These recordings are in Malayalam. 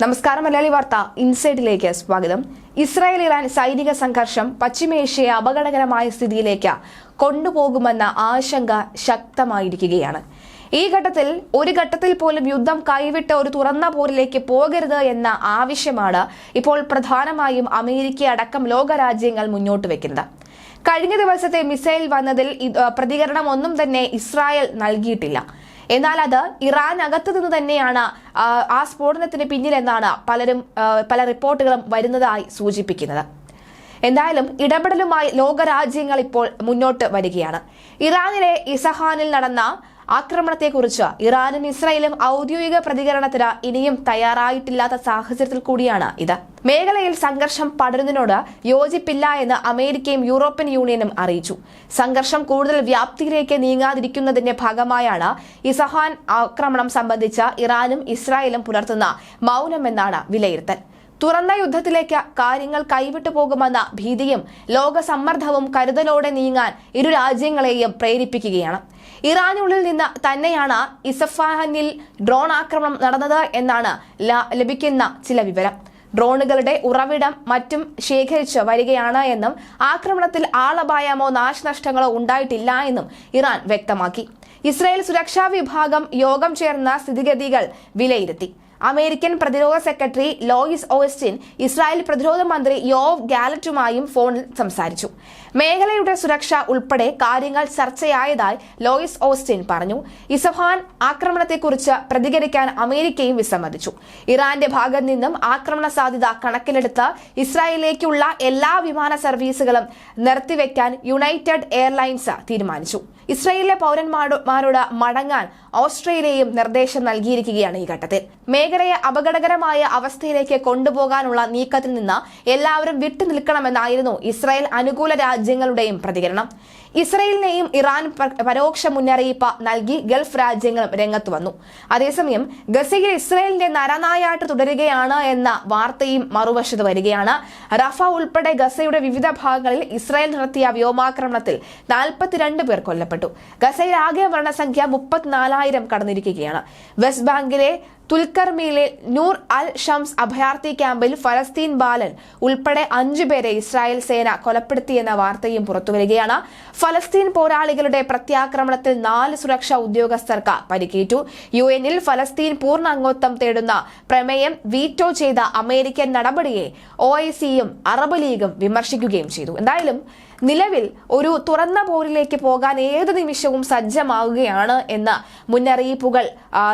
നമസ്കാരം മലയാളി വാർത്ത ഇൻസൈഡിലേക്ക് സ്വാഗതം. ഇസ്രായേൽ ഇറാൻ സൈനിക സംഘർഷം പശ്ചിമേഷ്യയെ അപകടകരമായ സ്ഥിതിയിലേക്ക് കൊണ്ടുപോകുമെന്ന ആശങ്ക ശക്തമായിരിക്കുകയാണ്. ഈ ഘട്ടത്തിൽ ഒരു ഘട്ടത്തിൽ പോലും യുദ്ധം കൈവിട്ട് ഒരു തുറന്ന പോരിലേക്ക് പോകരുത് എന്ന ആവശ്യമാണ് ഇപ്പോൾ പ്രധാനമായും അമേരിക്ക അടക്കം ലോകരാജ്യങ്ങൾ മുന്നോട്ട് വെക്കുന്നത്. കഴിഞ്ഞ ദിവസത്തെ മിസൈൽ വന്നതിൽ പ്രതികരണം ഒന്നും തന്നെ ഇസ്രായേൽ നൽകിയിട്ടില്ല. എന്നാൽ അത് ഇറാൻ അകത്തു നിന്ന് തന്നെയാണ് ആ, സ്ഫോടനത്തിന് പിന്നിലെന്നാണ് പലരും പല റിപ്പോർട്ടുകളും വരുന്നതായി സൂചിപ്പിക്കുന്നത്. എന്തായാലും ഇടപെടലുമായി ലോകരാജ്യങ്ങൾ ഇപ്പോൾ മുന്നോട്ട് വരികയാണ്. ഇറാനിലെ ഇസഹാനിൽ നടന്ന ആക്രമണത്തെക്കുറിച്ച് ഇറാനും ഇസ്രായേലും ഔദ്യോഗിക പ്രതികരണത്തിന് ഇനിയും തയ്യാറായിട്ടില്ലാത്ത സാഹചര്യത്തിൽ കൂടിയാണ് ഇത്. മേഖലയിൽ സംഘർഷം പടരുന്നതിനോട് യോജിപ്പില്ല എന്ന് അമേരിക്കയും യൂറോപ്യൻ യൂണിയനും അറിയിച്ചു. സംഘർഷം കൂടുതൽ വ്യാപ്തിയിലേക്ക് നീങ്ങാതിരിക്കുന്നതിന്റെ ഭാഗമായാണ് ഇസഹാൻ ആക്രമണം സംബന്ധിച്ച് ഇറാനും ഇസ്രായേലും പുലർത്തുന്ന മൗനമെന്നാണ് വിലയിരുത്തൽ. തുറന്ന യുദ്ധത്തിലേക്ക് കാര്യങ്ങൾ കൈവിട്ടു പോകുമെന്ന ഭീതിയും ലോകസമ്മർദ്ദവും കരുതലോടെ നീങ്ങാൻ ഇരു രാജ്യങ്ങളെയും പ്രേരിപ്പിക്കുകയാണ്. ഇറാനുള്ളിൽ നിന്ന് തന്നെയാണ് ഇസഫാനിൽ ഡ്രോൺ ആക്രമണം നടന്നത് എന്നാണ് ലഭിക്കുന്ന ചില വിവരം. ഡ്രോണുകളുടെ ഉറവിടം മറ്റും ശേഖരിച്ച് വരികയാണ് എന്നും ആക്രമണത്തിൽ ആളപായമോ നാശനഷ്ടങ്ങളോ ഉണ്ടായിട്ടില്ല എന്നും ഇറാൻ വ്യക്തമാക്കി. ഇസ്രായേൽ സുരക്ഷാ വിഭാഗം യോഗം ചേർന്ന സ്ഥിതിഗതികൾ വിലയിരുത്തി. അമേരിക്കൻ പ്രതിരോധ സെക്രട്ടറി ലോയിസ് ഓസ്റ്റിൻ ഇസ്രായേൽ പ്രതിരോധ മന്ത്രി യോവ് ഗാലറ്റുമായും ഫോണിൽ സംസാരിച്ചു. മേഖലയുടെ സുരക്ഷ ഉൾപ്പെടെ കാര്യങ്ങൾ ചർച്ചയായതായി ലോയിസ് ഓസ്റ്റിൻ പറഞ്ഞു. ഇസഫാൻ ആക്രമണത്തെക്കുറിച്ച് പ്രതികരിക്കാൻ അമേരിക്കയും വിസമ്മതിച്ചു. ഇറാന്റെ ഭാഗത്ത് നിന്നും ആക്രമണ സാധ്യത കണക്കിലെടുത്ത് ഇസ്രായേലിലേക്കുള്ള എല്ലാ വിമാന സർവീസുകളും നിർത്തിവെക്കാൻ യുണൈറ്റഡ് എയർലൈൻസ് തീരുമാനിച്ചു. ഇസ്രായേലിലെ പൗരന്മാരോട് മടങ്ങാൻ ഓസ്ട്രേലിയയും നിർദ്ദേശം നൽകിയിരിക്കുകയാണ് ഈ ഘട്ടത്തിൽ. മേഖലയെ അപകടകരമായ അവസ്ഥയിലേക്ക് കൊണ്ടുപോകാനുള്ള നീക്കത്തിൽ നിന്ന് എല്ലാവരും വിട്ടുനിൽക്കണമെന്നായിരുന്നു ഇസ്രായേൽ അനുകൂല രാജ്യങ്ങളുടെയും പ്രതികരണം. ഇസ്രയേലിനെയും ഇറാൻ പരോക്ഷ മുന്നറിയിപ്പ് നൽകി ഗൾഫ് രാജ്യങ്ങളും രംഗത്ത് വന്നു. അതേസമയം ഗസയിൽ ഇസ്രയേലിന്റെ നരനായാട്ട് തുടരുകയാണ് എന്ന വാർത്തയും മറുവശത്ത് വരികയാണ്. റഫ ഉൾപ്പെടെ ഗസയുടെ വിവിധ ഭാഗങ്ങളിൽ ഇസ്രായേൽ നടത്തിയ വ്യോമാക്രമണത്തിൽ നാൽപ്പത്തിരണ്ട് പേർ കൊല്ലപ്പെട്ടു. ഗസയിൽ ആകെ മരണസംഖ്യ മുപ്പത്തിനാലായിരം കടന്നിരിക്കുകയാണ്. വെസ്റ്റ് ബാങ്കിലെ തുൽക്കർമിയിലെ നൂർ അൽ ഷംസ് അഭയാർത്ഥി ക്യാമ്പിൽ ഫലസ്തീൻ ബാലൻ ഉൾപ്പെടെ അഞ്ചുപേരെ ഇസ്രായേൽ സേന കൊലപ്പെടുത്തിയെന്ന വാർത്തയും പുറത്തുവരികയാണ് ഫലസ്തീൻ പോരാളികളുടെ പ്രത്യാക്രമണത്തിൽ നാല് സുരക്ഷാ ഉദ്യോഗസ്ഥർക്ക് പരിക്കേറ്റു. യു എന്നിൽ ഫലസ്തീൻ പൂർണ അംഗത്വം തേടുന്ന പ്രമേയം വീറ്റോ ചെയ്ത അമേരിക്കൻ നടപടിയെ ഒ അറബ് ലീഗും വിമർശിക്കുകയും ചെയ്തു. എന്തായാലും നിലവിൽ ഒരു തുറന്ന പോരിലേക്ക് പോകാൻ ഏത് നിമിഷവും സജ്ജമാവുകയാണ് എന്ന മുന്നറിയിപ്പുകൾ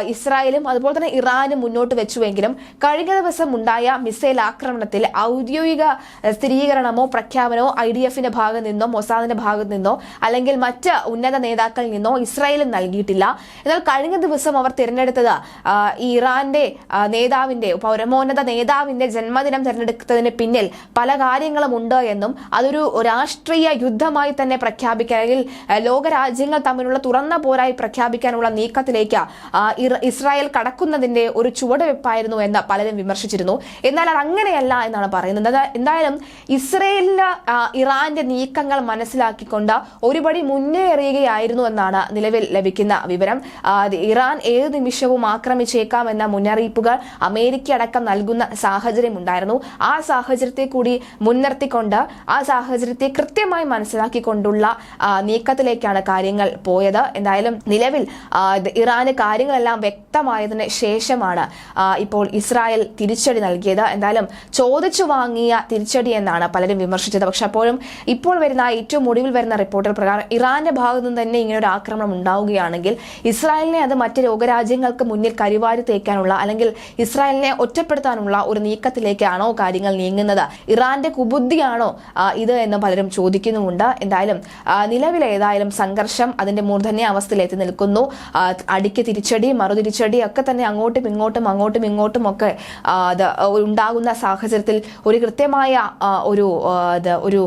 ഇസ്രായേലും അതുപോലെ തന്നെ ഇറാനും മുന്നോട്ട് വെച്ചുവെങ്കിലും കഴിഞ്ഞ ദിവസം ഉണ്ടായ മിസൈൽ ആക്രമണത്തിൽ ഔദ്യോഗിക സ്ഥിരീകരണമോ പ്രഖ്യാപനമോ ഐ ഡി എഫിന്റെ ഭാഗത്ത് നിന്നോ മൊസാദിന്റെ ഭാഗത്ത് നിന്നോ അല്ലെങ്കിൽ മറ്റ് ഉന്നത നേതാക്കളിൽ നിന്നോ ഇസ്രായേലും നൽകിയിട്ടില്ല. എന്നാൽ കഴിഞ്ഞ ദിവസം അവർ തിരഞ്ഞെടുത്തത് ഇറാന്റെ നേതാവിന്റെ പരമോന്നത നേതാവിന്റെ ജന്മദിനം തിരഞ്ഞെടുത്തതിന് പിന്നിൽ പല കാര്യങ്ങളും ഉണ്ട് എന്നും അതൊരു രാഷ്ട്രീയ യുദ്ധമായി തന്നെ പ്രഖ്യാപിക്കാൻ അല്ലെങ്കിൽ ലോകരാജ്യങ്ങൾ തമ്മിലുള്ള തുറന്ന പോരായി പ്രഖ്യാപിക്കാനുള്ള നീക്കത്തിലേക്ക് ഇസ്രായേൽ കടക്കുന്നതിന്റെ ഒരു ചുവടുവെപ്പായിരുന്നു എന്ന് പലരും വിമർശിച്ചിരുന്നു. എന്നാൽ അത് അങ്ങനെയല്ല എന്നാണ് പറയുന്നത്. എന്തായാലും ഇസ്രയേലിന് ഇറാന്റെ നീക്കങ്ങൾ മനസ്സിലാക്കിക്കൊണ്ട് ഒരുപടി മുന്നേറിയുകയായിരുന്നു എന്നാണ് നിലവിൽ ലഭിക്കുന്ന വിവരം. ഇറാൻ ഏത് നിമിഷവും ആക്രമിച്ചേക്കാം എന്ന മുന്നറിയിപ്പുകൾ അമേരിക്ക അടക്കം നൽകുന്ന സാഹചര്യം ഉണ്ടായിരുന്നു ആ സാഹചര്യത്തെ കൂടി മുൻനിർത്തിക്കൊണ്ട് ആ സാഹചര്യത്തെ കൃത്യമായി മനസ്സിലാക്കിക്കൊണ്ടുള്ള നീക്കത്തിലേക്കാണ് കാര്യങ്ങൾ പോയത്. എന്തായാലും നിലവിൽ ഇറാന് കാര്യങ്ങളെല്ലാം വ്യക്തമായതിന് ശേഷമാണ് ഇപ്പോൾ ഇസ്രായേൽ തിരിച്ചടി നൽകിയത്. എന്തായാലും ചോദിച്ചു വാങ്ങിയ തിരിച്ചടി എന്നാണ് പലരും വിമർശിച്ചത്. പക്ഷെ അപ്പോഴും ഇപ്പോൾ വരുന്ന ഏറ്റവും ഒടുവിൽ വരുന്ന റിപ്പോർട്ടുകൾ പ്രകാരം ഇറാന്റെ ഭാഗത്തു നിന്ന് തന്നെ ഇങ്ങനെ ഒരു ആക്രമണം ഉണ്ടാവുകയാണെങ്കിൽ ഇസ്രായേലിനെ അത് മറ്റ് ലോകരാജ്യങ്ങൾക്ക് മുന്നിൽ കരിവാരി തേക്കാനുള്ള അല്ലെങ്കിൽ ഇസ്രായേലിനെ ഒറ്റപ്പെടുത്താനുള്ള ഒരു നീക്കത്തിലേക്കാണോ കാര്യങ്ങൾ നീങ്ങുന്നത്? ഇറാന്റെ കുബുദ്ധിയാണോ ഇത് എന്ന് പലരും ചോദിക്കുന്നുമുണ്ട്. എന്തായാലും നിലവിലേതായാലും സംഘർഷം അതിന്റെ മൂർധന്യ അവസ്ഥയിലെത്തി നിൽക്കുന്നു അടിക്ക് തിരിച്ചടി മറുതിരിച്ചടി ഒക്കെ തന്നെ അങ്ങോട്ടും ഇങ്ങോട്ടും അങ്ങോട്ടും ഇങ്ങോട്ടും ഒക്കെ അത് ഉണ്ടാകുന്ന സാഹചര്യത്തിൽ ഒരു കൃത്യമായ ഒരു ഒരു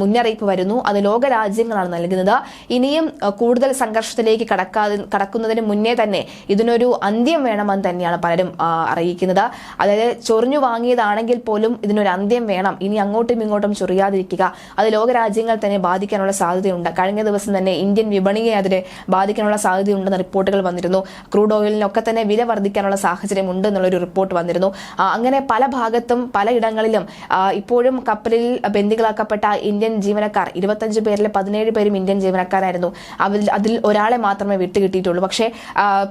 മുന്നറിയിപ്പ് വരുന്നു. അത് ലോകരാജ്യങ്ങളാണ് നൽകുന്നത്. ഇനിയും കൂടുതൽ സംഘർഷത്തിലേക്ക് കടക്കാതെ കടക്കുന്നതിന് മുന്നേ തന്നെ ഇതിനൊരു അന്ത്യം വേണമെന്ന് തന്നെയാണ് പലരും അറിയിക്കുന്നത്. അതായത് ചൊറിഞ്ഞു വാങ്ങിയതാണെങ്കിൽ പോലും ഇതിനൊരു അന്ത്യം വേണം. ഇനി അങ്ങോട്ടും ഇങ്ങോട്ടും ചൊറിയാതിരിക്കുക. അത് ലോകരാജ്യങ്ങൾ തന്നെ ബാധിക്കാനുള്ള സാധ്യതയുണ്ട്. കഴിഞ്ഞ ദിവസം തന്നെ ഇന്ത്യൻ വിപണിയെ അതിനെ ബാധിക്കാനുള്ള സാധ്യതയുണ്ടെന്ന റിപ്പോർട്ടുകൾ വന്നിരുന്നു. ക്രൂഡ് ഓയിലിനൊക്കെ തന്നെ വില വർദ്ധിക്കാനുള്ള സാഹചര്യം ഉണ്ട് എന്നുള്ളൊരു റിപ്പോർട്ട് വന്നിരുന്നു. അങ്ങനെ പല ഭാഗത്തും പലയിടങ്ങളിലും ഇപ്പോഴും കപ്പലിൽ ബന്ദികളാക്കപ്പെട്ട ഇന്ത്യൻ ജീവനക്കാർ ഇരുപത്തഞ്ച് പേരിലെ പതിനേഴ് പേരും ഇന്ത്യൻ ജീവനക്കാരായിരുന്നു. അതിൽ അതിൽ ഒരാളെ മാത്രമേ വിട്ടുകിട്ടിയിട്ടുള്ളൂ. പക്ഷേ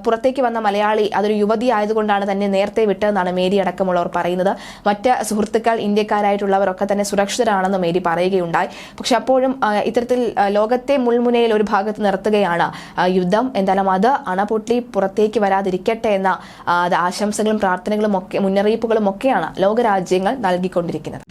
പുറത്തേക്ക് വന്ന മലയാളി അതൊരു യുവതി ആയതുകൊണ്ടാണ് തന്നെ നേരത്തെ വിട്ടതെന്നാണ് മേരി അടക്കമുള്ളവർ പറയുന്നത്. മറ്റ് സുഹൃത്തുക്കൾ ഇന്ത്യക്കാരായിട്ടുള്ളവരൊക്കെ തന്നെ സുരക്ഷിതരാണെന്ന് മേരി പറയുകയുണ്ടായി. പക്ഷെ അപ്പോഴും ഇത്തരത്തിൽ ലോകത്തെ മുൾമുനയിൽ ഒരു ഭാഗത്ത് നിർത്തുകയാണ് യുദ്ധം. എന്തായാലും അത് അണപൊട്ടി പുറത്തേക്ക് വരാതിരിക്കട്ടെ എന്ന ആശംസകളും പ്രാർത്ഥനകളും ഒക്കെ മുന്നറിയിപ്പുകളും ഒക്കെയാണ് ലോകരാജ്യങ്ങൾ നൽകിക്കൊണ്ടിരിക്കുന്നത്.